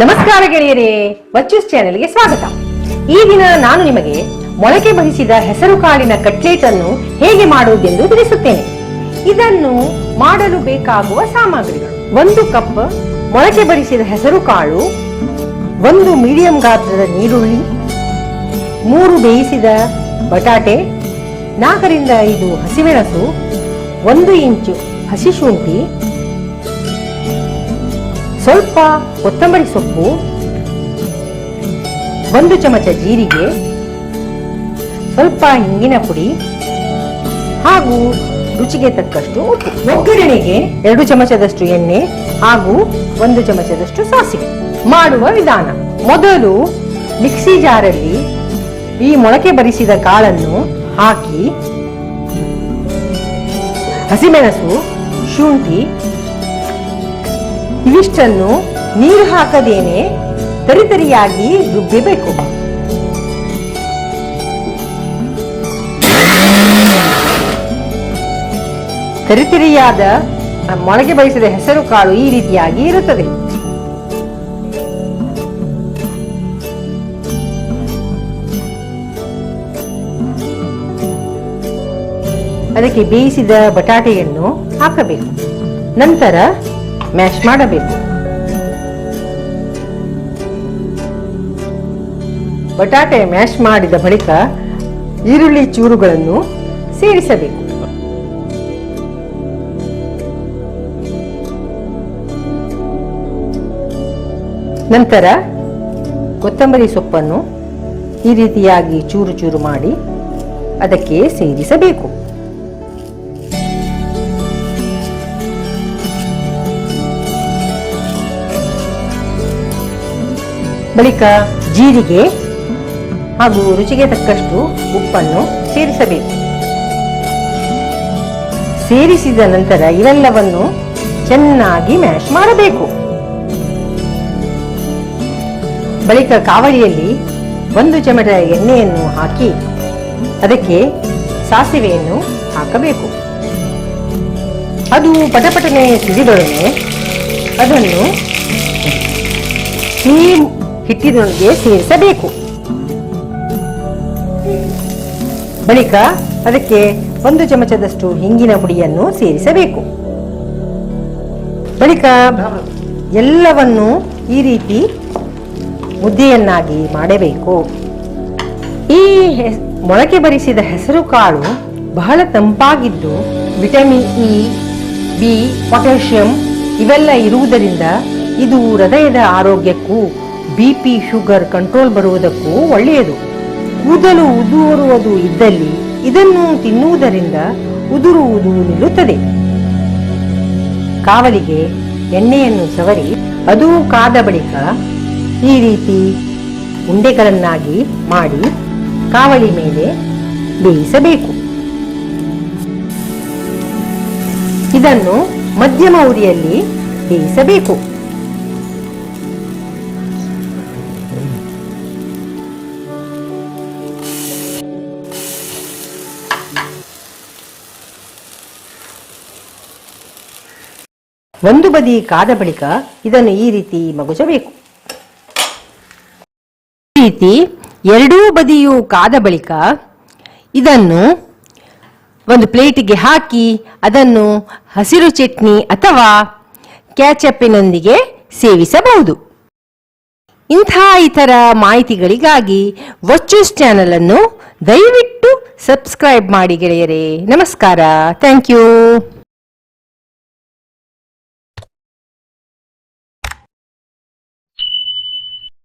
ನಮಸ್ಕಾರ ಗೆಳೆಯರೇ ವಚ್ಚೂಸ್ ಚಾನೆಲ್ಗೆ ಸ್ವಾಗತ. ಈ ದಿನ ನಾನು ನಿಮಗೆ ಮೊಳಕೆ ಬರಿಸಿದ ಹೆಸರು ಕಾಳಿನ ಕಟ್ಲೇಟ್ ಅನ್ನು ಹೇಗೆ ಮಾಡುವುದೆಂದು ತಿಳಿಸುತ್ತೇನೆ. ಇದನ್ನು ಮಾಡಲು ಬೇಕಾಗುವ ಸಾಮಗ್ರಿಗಳು. ಒಂದು ಕಪ್ ಮೊಳಕೆ ಬರಿಸಿದ ಹೆಸರು ಕಾಳು, ಒಂದು ಮೀಡಿಯಂ ಗಾತ್ರದ ನೀರುಳ್ಳಿ, ಮೂರು ಬೇಯಿಸಿದ ಬಟಾಟೆ, ನಾಲ್ಕರಿಂದ ಐದು ಹಸಿಮೆಣಸು, ಒಂದು ಇಂಚು ಹಸಿ ಶುಂಠಿ ಸ್ವಲ್ಪ ಕೊತ್ತಂಬರಿ ಸೊಪ್ಪು, ಒಂದು ಚಮಚ ಜೀರಿಗೆ, ಸ್ವಲ್ಪ ಹಿಂಗಿನ ಪುಡಿ ಹಾಗೂ ರುಚಿಗೆ ತಕ್ಕಷ್ಟು ಉಪ್ಪು. ಒಗ್ಗರಣೆಗೆ ಎರಡು ಚಮಚದಷ್ಟು ಎಣ್ಣೆ ಹಾಗೂ ಒಂದು ಚಮಚದಷ್ಟು ಸಾಸಿವೆ ಮಾಡುವ ವಿಧಾನ. ಮೊದಲು ಮಿಕ್ಸಿ ಜಾರಲ್ಲಿ ಈ ಮೊಳಕೆ ಬರಿಸಿದ ಕಾಳನ್ನು ಹಾಕಿ ಹಸಿಮೆಣಸು ಶುಂಠಿ ಇವಿಷ್ಟನ್ನು ನೀರು ಹಾಕದೇನೆ ತರಿತರಿಯಾಗಿ ರುಬ್ಬಿಬೇಕು. ತರಿತರಿಯಾದ ಮೊಳಗೆ ಬಯಸಿದ ಹೆಸರು ಕಾಳು ಈ ರೀತಿಯಾಗಿ ಇರುತ್ತದೆ. ಅದಕ್ಕೆ ಬೇಯಿಸಿದ ಬಟಾಟೆಯನ್ನು ಹಾಕಬೇಕು. ನಂತರ ಮ್ಯಾಶ್ ಮಾಡಬೇಕು. ಬಟಾಟೆ ಮ್ಯಾಶ್ ಮಾಡಿದ ಬಳಿಕ ಈರುಳ್ಳಿ ಚೂರುಗಳನ್ನು ಸೇರಿಸಬೇಕು. ನಂತರ ಕೊತ್ತಂಬರಿ ಸೊಪ್ಪನ್ನು ಈ ರೀತಿಯಾಗಿ ಚೂರು ಚೂರು ಮಾಡಿ ಅದಕ್ಕೆ ಸೇರಿಸಬೇಕು. ಬಳಿಕ ಜೀರಿಗೆ ಹಾಗೂ ರುಚಿಗೆ ತಕ್ಕಷ್ಟು ಉಪ್ಪನ್ನು ಸೇರಿಸಬೇಕು. ಸೇರಿಸಿದ ನಂತರ ಇವೆಲ್ಲವನ್ನು ಚೆನ್ನಾಗಿ ಮ್ಯಾಶ್ ಮಾಡಬೇಕು. ಬಳಿಕ ಕಾವಲಿಯಲ್ಲಿ ಒಂದು ಚಮಟ ಎಣ್ಣೆಯನ್ನು ಹಾಕಿ ಅದಕ್ಕೆ ಸಾಸಿವೆಯನ್ನು ಹಾಕಬೇಕು. ಅದು ಪಟಪಟನೆ ಸಿಡಿದೊಡನೆ ಅದನ್ನು ಹಿಟ್ಟಿನೊಂದಿಗೆ ಸೇರಿಸಬೇಕು. ಬಳಿಕ ಅದಕ್ಕೆ ಒಂದು ಚಮಚದಷ್ಟು ಹಿಂಗಿನ ಪುಡಿಯನ್ನು ಸೇರಿಸಬೇಕು. ಬಳಿಕ ಎಲ್ಲವನ್ನು ಈ ರೀತಿ ಮುದ್ದೆಯನ್ನಾಗಿ ಮಾಡಬೇಕು. ಈ ಮೊಳಕೆ ಬರಿಸಿದ ಹೆಸರು ಕಾಳು ಬಹಳ ತಂಪಾಗಿದ್ದು ವಿಟಮಿನ್ ಇ, ಬಿ, ಪೊಟ್ಯಾಷಿಯಂ ಇವೆಲ್ಲ ಇರುವುದರಿಂದ ಇದು ಹೃದಯದ ಆರೋಗ್ಯಕ್ಕೂ ಬಿ ಪಿ ಶುಗರ್ ಕಂಟ್ರೋಲ್ ಬರುವುದಕ್ಕೂ ಒಳ್ಳೆಯದು. ಕೂದಲು ಉದುರುವುದು ಇದ್ದಲ್ಲಿ ಇದನ್ನು ತಿನ್ನುವುದರಿಂದ ಉದುರುವುದು ನಿಲ್ಲುತ್ತದೆ. ಕಾವಲಿಗೆ ಎಣ್ಣೆಯನ್ನು ಸವರಿ ಅದು ಕಾದ ಬಳಿಕ ಈ ರೀತಿ ಉಂಡೆಗಳನ್ನಾಗಿ ಮಾಡಿ ಕಾವಲಿ ಮೇಲೆ ಬೇಯಿಸಬೇಕು. ಇದನ್ನು ಮಧ್ಯಮ ಉರಿಯಲ್ಲಿ ಬೇಯಿಸಬೇಕು. ಒಂದು ಬದಿ ಕಾದ ಬಳಿಕ ಇದನ್ನು ಈ ರೀತಿ ಮಗುಚಬೇಕು ಈ ರೀತಿ ಎರಡೂ ಬದಿಯು ಕಾದ ಬಳಿಕ ಇದನ್ನು ಒಂದು ಪ್ಲೇಟಿಗೆ ಹಾಕಿ ಅದನ್ನು ಹಸಿರು ಚಟ್ನಿ ಅಥವಾ ಕ್ಯಾಚಪ್ಪಿನೊಂದಿಗೆ ಸೇವಿಸಬಹುದು. ಇಂಥ ಇತರ ಮಾಹಿತಿಗಳಿಗಾಗಿ ವರ್ಚೂಸ್ ಚಾನೆಲ್ ಅನ್ನು ದಯವಿಟ್ಟು ಸಬ್ಸ್ಕ್ರೈಬ್ ಮಾಡಿ ಗೆಳೆಯರೇ. ನಮಸ್ಕಾರ. Thank you